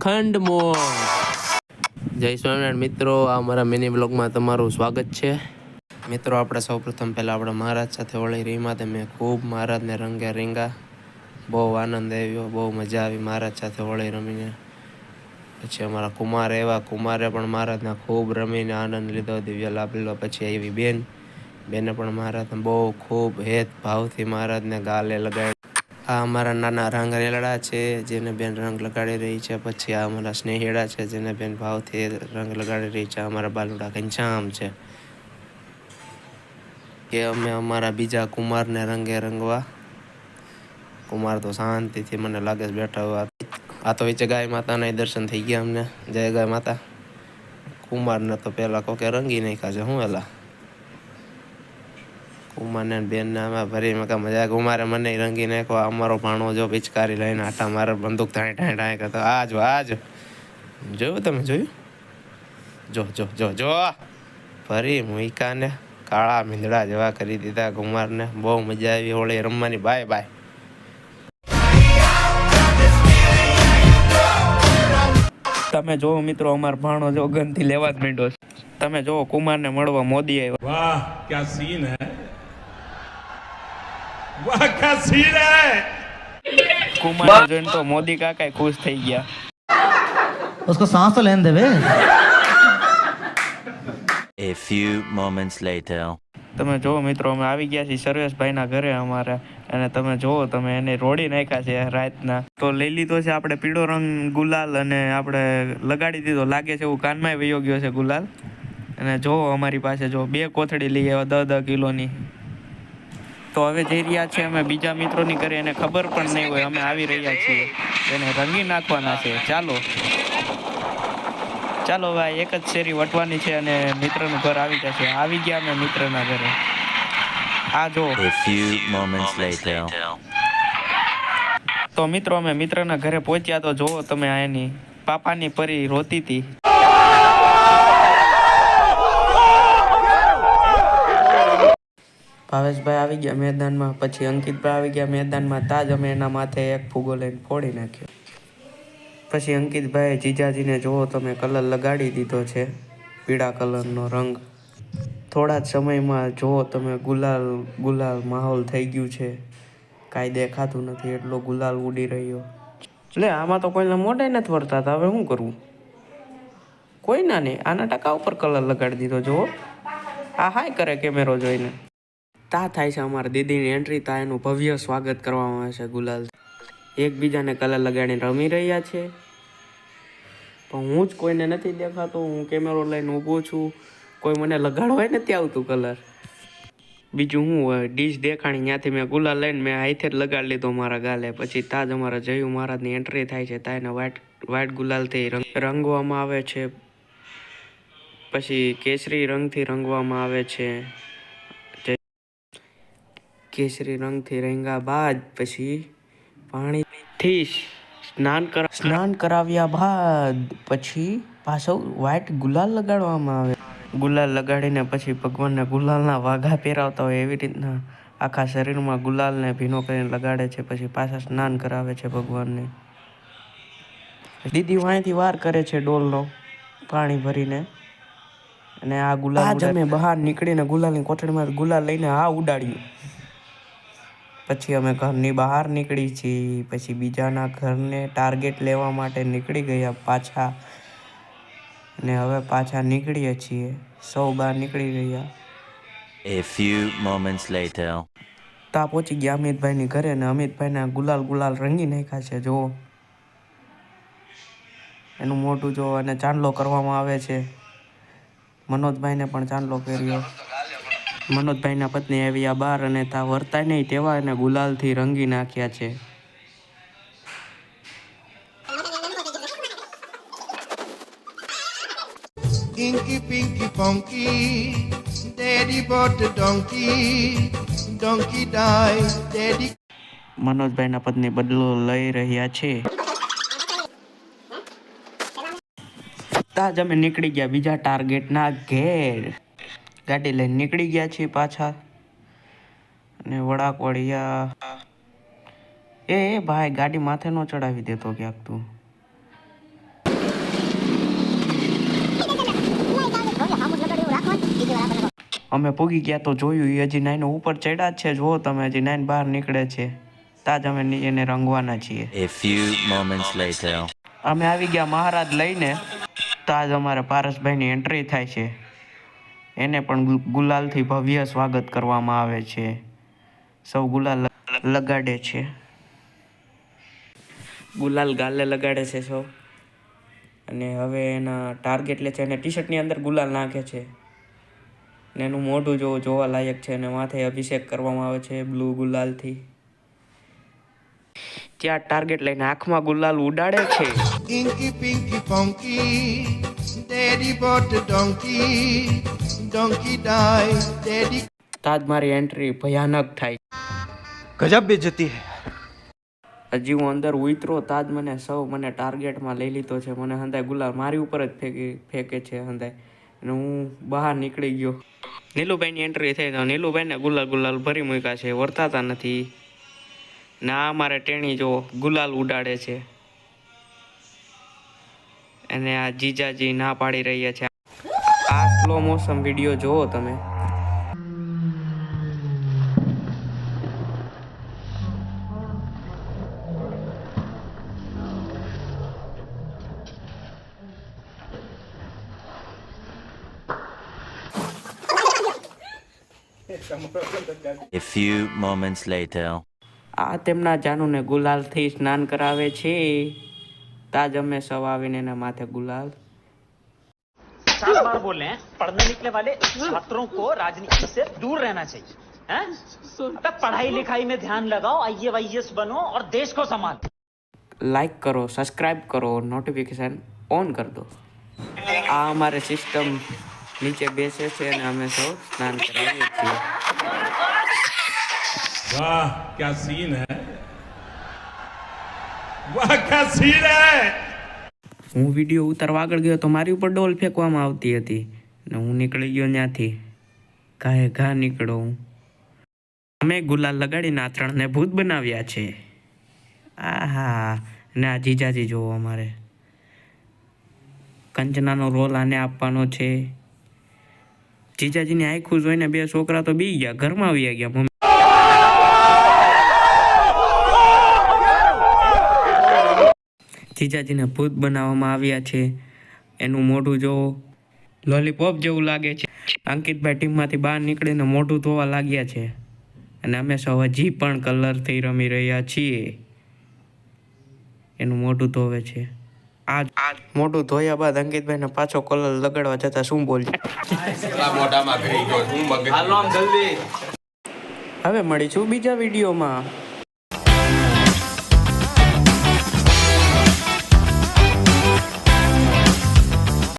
અખંડ જય સ્વામિનારાયણ મિત્રો, આ મારા મિની બ્લોગમાં તમારું સ્વાગત છે. મિત્રો, આપણે સૌપ્રથમ પહેલાં આપણે મહારાજ સાથે વળી રહીમાં તે મેં ખૂબ મહારાજને રંગે રીંગા. બહુ આનંદ આવ્યો, બહુ મજા આવી મહારાજ સાથે હોળી રમીને. પછી અમારા કુમાર એવા, કુમારે પણ મહારાજના ખૂબ રમીને આનંદ લીધો, દિવ્ય લાભ લીધો. પછી એવી બેન, બેને પણ મહારાજને બહુ ખૂબ હેત ભાવથી મહારાજને ગાલે લગાડી આ અમારા નાના રંગ રેલડા છે, જેને બેન રંગ લગાડી રહી છે, પછી આ અમારા સ્નેહેડા છે, જેને બેન ભાવથી રંગ લગાડી રહી છે અમારા બાલુડા ઘનશ્યામ છે. કે અમે અમારા બીજા કુમારને રંગે રંગવા. કુમાર તો શાંતિથી મને લાગે છે બેઠા હોય. આ તો વચ્ચે ગાય માતાના દર્શન થઈ ગયા અમને. જય ગાય માતા. કુમારને તો પહેલાં કોકે રંગી નાખ્યા છે, હું એલા? કુમારને બેનને અમે ભરી મેં કાં મજા કુમારે મને રંગી નાખો અમારો ભાણો જો પિચકારી લઈને આટા મારે બંદૂક ધાણી ધાણી ધાણી કરતો. આજ આજ જોયું તમે જોયું? જો જો જો જો. ફરી મુઈકાને કાળા મીંદડા જેવા કરી દીધા કુમારને. બહુ મજા આવી હોળી રમવાની. Bye bye. તમે જો મિત્રો અમાર ભાણો જો ગનથી લેવા જ માંડ્યો તમે જો કુમારને મળવા મોદી આવ્યો. વાહ ક્યાં સીન હે? वाह क्या सीन है કુમારને જોઈને તો મોદી કાકા ખુશ થઈ ગયા उसको सांस तो लेने दे बे A few moments later. તમે જોવો મિત્રો અમે આવી ગયા છીએ સર્વેશભાઈના ઘરે અમારે અને તમે જોવો તમે એને રોડી નાખ્યા છે રાતના તો લઈ લીધો છે આપણે પીળો રંગ ગુલાલ અને આપણે લગાડી દીધો લાગે છે એવું કાનમાં વયો ગયો છે ગુલાલ અને જોવો અમારી પાસે જો બે કોથળી લઈ આવ્યા દસ દસ કિલોની તો હવે જઈ રહ્યા છે અમે બીજા મિત્રોની ઘરે એને ખબર પણ નહીં હોય અમે આવી રહ્યા છીએ. એને રંગી નાખવાના છે. ચાલો. ચાલો ભાઈ એક જ શેરી વટવાની છે અને મિત્રનું ઘર આવી જશે. આવી ગયા અમે મિત્રના ઘરે. આ જો. તો મિત્રો અમે મિત્રના ઘરે પહોંચ્યા તો જોવો તમે એની પાપાની પરી રોતી હતી. ભાવેશભાઈ આવી ગયા મેદાનમાં, પછી અંકિતભાઈ આવી ગયા મેદાનમાં તાજ અમે એના માથે એક ફૂગો લઈને ફોડી નાખ્યો. પછી અંકિતભાઈ જીજાજીને જોવો તમે કલર લગાડી દીધો છે, પીળા કલરનો રંગ. થોડા જ સમયમાં જોવો તમે ગુલાલ ગુલાલ માહોલ થઈ ગયું છે. કાંઈ દેખાતું નથી, એટલો ગુલાલ ઉડી રહ્યો. લે, આમાં તો કોઈને મોઢે નથી વળતા હવે શું કરવું કોઈ ના નહીં આના ટકા ઉપર કલર લગાડી દીધો, જુઓ. આ હાય કરે કેમેરો જોઈને. તા થાય છે અમારા દીદીની એન્ટ્રી તા એનું ભવ્ય સ્વાગત કરવામાં આવે છે ગુલાલ. એકબીજાને કલર લગાડીને રમી રહ્યા છે. પણ હું જ કોઈને નથી દેખાતો, હું કેમેરો લઈને ઊભો છું. કોઈ મને લગાડવાય નથી આવતું કલર બીજું હું ડીશ દેખાણી, ત્યાંથી મેં ગુલાલ લઈને મેં હાથે જ લગાડી લીધો મારા ગાલે. પછી તાજ અમારા જયુ મહારાજની એન્ટ્રી થાય છે, તા એને વ્હાઈટ વ્હાઈટ ગુલાલથી રંગવામાં આવે છે. પછી કેસરી રંગથી રંગવામાં આવે છે. કેસરી રંગથી રંગ્યા બાદ પછી પાણીથી સ્નાન કર સ્નાન કરાવ્યા બાદ પછી પાછો વ્હાઈટ ગુલાલ લગાડવામાં આવે. ગુલાલ લગાડીને પછી ભગવાનને ગુલાલના વાઘા પહેરાવતા હોય એવી રીતના આખા શરીરમાં ગુલાલને ભીનો કરીને લગાડે છે પછી પાછા સ્નાન કરાવે છે ભગવાનને. દીદી વાંયથી વાર કરે છે ડોલનો પાણી ભરીને. અને આ ગુલાલ બહાર નીકળીને ગુલાલની કોથળીમાં ગુલાલ લઈને આ ઉડાડ્યું. પછી અમે ઘરની બહાર નીકળી છીએ પછી બીજાના ઘરને ટાર્ગેટ લેવા માટે નીકળી ગયા પાછા. ને હવે પાછા નીકળીએ છીએ સૌ બહાર નીકળી ગયા A few moments later. તા પહોંચી ગયા અમિતભાઈની ઘરે ને અમિતભાઈના ગુલાલ ગુલાલ રંગી નાખ્યા છે જુઓ. એનું મોઢું જો અને ચાંદલો કરવામાં આવે છે. મનોજભાઈને પણ ચાંદલો કર્યો મનોજભાઈના પત્ની આવી આ બાર અને તા વર્તાય નહીં તેવા એને ગુલાલથી રંગી નાખ્યા છે. Inky Pinky punky, Daddy bought a donkey, donkey died, Daddy મનોજભાઈના પત્ની બદલો લઈ રહ્યા છે. તાજ અમે નીકળી ગયા બીજા ટાર્ગેટના ઘેર. ગાડી લઈને નીકળી ગયા છીએ પાછા. અને વળાકવાડિયા એ એ ભાઈ ગાડી માથે નો ચડાવી દેતો ક્યાંક તું. અમે પૂગી ગયા તો જોયું એ હજી નાઈનો ઉપર ચડ્યા છે. જો તમે હજી નાઈન બહાર નીકળે છે તાજ અમે એને રંગવાના છીએ. અમે આવી ગયા મહારાજ લઈને તાજ અમારે પારસભાઈ ની એન્ટ્રી થાય છે. એને પણ ગુલાલથી ભવ્ય સ્વાગત કરવામાં આવે છે. સૌ ગુલાલ લગાડે છે. ગુલાલ ગાલે લગાડે છે સૌ. અને હવે એના ટાર્ગેટ લે છે અને ટી શર્ટની અંદર ગુલાલ નાખે છે. ને એનું મોઢું જો જોવા લાયક છે અને માથે અભિષેક કરવામાં આવે છે બ્લુ ગુલાલથી. ત્યાં ટાર્ગેટ લઈને આંખમાં ગુલાલ ઉડાડે છે. Inky Pinky a donkey dies, daddy. તાજ મારી એન્ટ્રી ભયાનક થાય. ગજબ બેજતી હે. હજી હું અંદર ઉતરો તાજ મને સૌ મને ટાર્ગેટમાં લઈ લીધો છે. મને હંધાય ગુલાલ મારી ઉપર જ ફેંકી ફેંકે છે હંધાય. અને હું બહાર નીકળી ગયો. નીલુભાઈની એન્ટ્રી થઈ તો નીલુભાઈને ગુલાલ ગુલાલ ભરી મૂક્યા છે. વર્તાતા નથી. ના મારે ટેણી જો ગુલાલ ઉડાડે છે. અને આ જીજાજી ના પાડી રહ્યા છે. આ સ્લો મોસમ વીડિયો જોવો તમે. A few moments later. આ તેમના જાનુને ગુલાલથી સ્નાન કરાવે છે. તાજ અમે સવાવીને એના માથે ગુલાલ. चार बार बोल रहे हैं पढ़ने निकले वाले छात्रों को राजनीति से दूर रहना चाहिए हैं? अबे पढ़ाई लिखाई में ध्यान लगाओ आई वाईएस बनो और देश को संभालो લાઈક કરો સબસ્ક્રાઇબ કરો નોટિફિકેશન ઓન કરી દો આ અમારે સિસ્ટમ નીચે બેસે છે અને અમે સૌ સ્નાન કરાવીએ છીએ वाह क्या सीन है वाह क्या सीन है હું વીડિયો ઉતારવા આગળ ગયો તો મારી ઉપર ડોલ ફેંકવામાં આવતી હતી ને હું નીકળી ગયો ત્યાંથી. ઘાએ ઘા નીકળો હું. અમે ગુલાલ લગાડીને આ ત્રણને ભૂત બનાવ્યા છે. આહા ને આ જીજાજી જોવો અમારે. કંચનાનો રોલ આને આપવાનો છે. જીજાજીની આખું જોઈને બે છોકરા તો બી ગયા, ઘરમાં આવી ગયા. જીજાજીને ભૂત બનાવવામાં આવ્યા છે. એનું મોઢું જોવો લોલીપોપ જેવું લાગે છે. અંકિતભાઈ ટીમમાંથી બહાર નીકળીને મોઢું ધોવા લાગ્યા છે. અને અમે સૌ હજી પણ કલરથી રમી રહ્યા છીએ. એનું મોઢું ધોવે છે. આ મોઢું ધોયા બાદ અંકિતભાઈને પાછો કલર લગાડવા જતા શું બોલ્યા હવે મળીશું બીજા વિડીયોમાં.